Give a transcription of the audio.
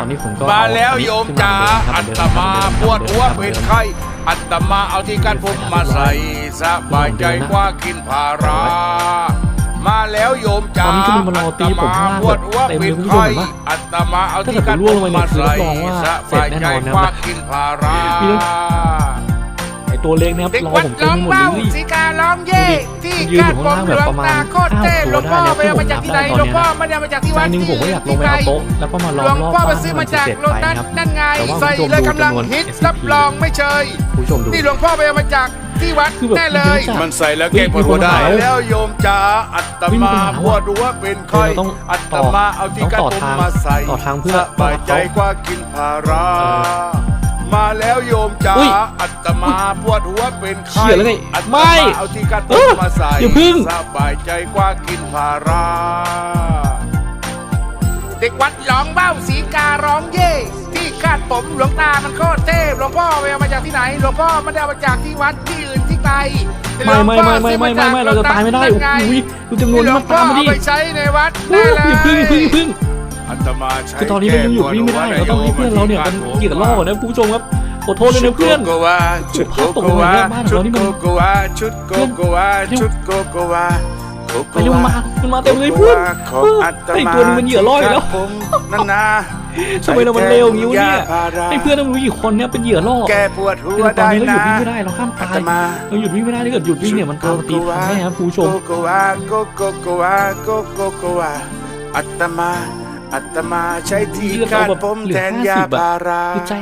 ตอนนี้ผมก็มาแล้วเอโยมจ๋าขึ้อันตมามาเหปมืวอนดเดิมหัวเป็นไข้อัตมาเอาที่กันผมมาใส่สบายใจกว่ากินพารา มาแล้วโยมจ๋าตอนนี้ก็มีมารอตีผมข้างล่างปวดหัวเป็นเต็มเลยคุณผู้ชมไข้เห็นปะอัตมาเอาถ้าที่เกิดกันผมผล่วงมลงไปเนี่ยมาคือใส่รับรองว่าสเสร็จบายแน่ใจนอนนะกว่ากินพารามี ต้องไอตัวเล็กนะครับเด็กรอวัดผมเต็ร้มองไปหมดเบ้าเลยสีการ้องเย่ที่ยืนกาอยู่รข้างผมล่างหลแบบวปงระมาณตาโคตรเท่หลวงพ่อไปเอามาจากที่ไหนหลวงพ่อไม่ได้เอามาจากที่ใจวัดหนึงผมก็อยากลงไปเอาโต๊ะแล้วก็มาหล้ลอวมงรอบพ่อไปบ้านซื้อให้มาจากเสร็จโลไปตัสครับนั่นไงแต่ว่าใส่คุณผู้ชมเลยดูกำลังจำนวนฮิต SCP รับรองไม่เชยคุณผู้ชมดูนี่หลวงพ่อไปเอามาจากที่วัดคือแบบแน่เลยมันมันใส่แล้วเฮ้ยแก้ปวดหัวได้มีคนมาหาเราแล้วโยมจ๋าอัตเฮ้ยมีมาคนมาหาปวดหัวเป็นไข้เราต้องอัตต่อมาเอาที่ต้องกันต่อผมทางมาใส่ต่อทางเพื่อสบายใจกว่ากินพารามาแล้วโย มจ๋าอุ้ยอัตมาปวดหัวเป็นไข้เชี่ยแล้วไงอัตไม่มาเอาที่กันผเอมอมาใส่อย่าพึ่งสบายใจกว่ากินพารา เด็กวัดร้องเบ้าสีการ้องเย่ที่คาดผมหลวงตามันโคตรเทพหลวงพ่อไปเอามาจากที่ไหนหลวงพ่อไม่ได้เอามาจากที่วัดที่อื่นที่ไกลไม่ไม่ไม่ไม่ไม่ไม่ไม่เราจะตายไม่ได้โอ้โหดูจำนวนหลนี้วมังนพ่อตามมาเอาดิไปใช้ในวัดโอ้ได้ยเลอย่าพึ่งอย่าพึ่งอย่าพึ่งอัตมาใช้คือตอนนี้เรายังหยุดวิ่งไม่ได้เราต้องให้เพื่อนเราเนี่ยมันเหยียดล่อนะคุณผู้ชมครับ ขอโทษเลยนะเพื่อนชุดโกโกวาชุดโกโกวาชุดโกโกวาชุดโกโกวาชุดโกโกวาโกโกไปเร็ววามามันมาเต็มเลยเพื่อนของเอออัตไอมาตัวนึงมันเหยื่อล่ออยู่แล้วผมนั่นนะทำไมเรามันเร็วอย่างนี้วะเนี่ยาพาราไอเพื่อนต้องรู้กี่คนเนี่ยเป็นเหยื่อล่อแกปวดหัวแต่ตอนได้นี้เราหยุดนะวิ่งไม่ได้เราห้ามตาอัยตมาเราหยุดวิ่งไม่ได้ถ้าเกิดหยุดวิ่งเนี่ยมันตามมาตีทันแน่ครับคุณผู้ชมโกโกวาโกโกโกวาโกโกโกวาอัตมาอัตมาใช้ที่เลือดคาเราดแบบผมเหลืแทอนยา50อะพาราคือใจ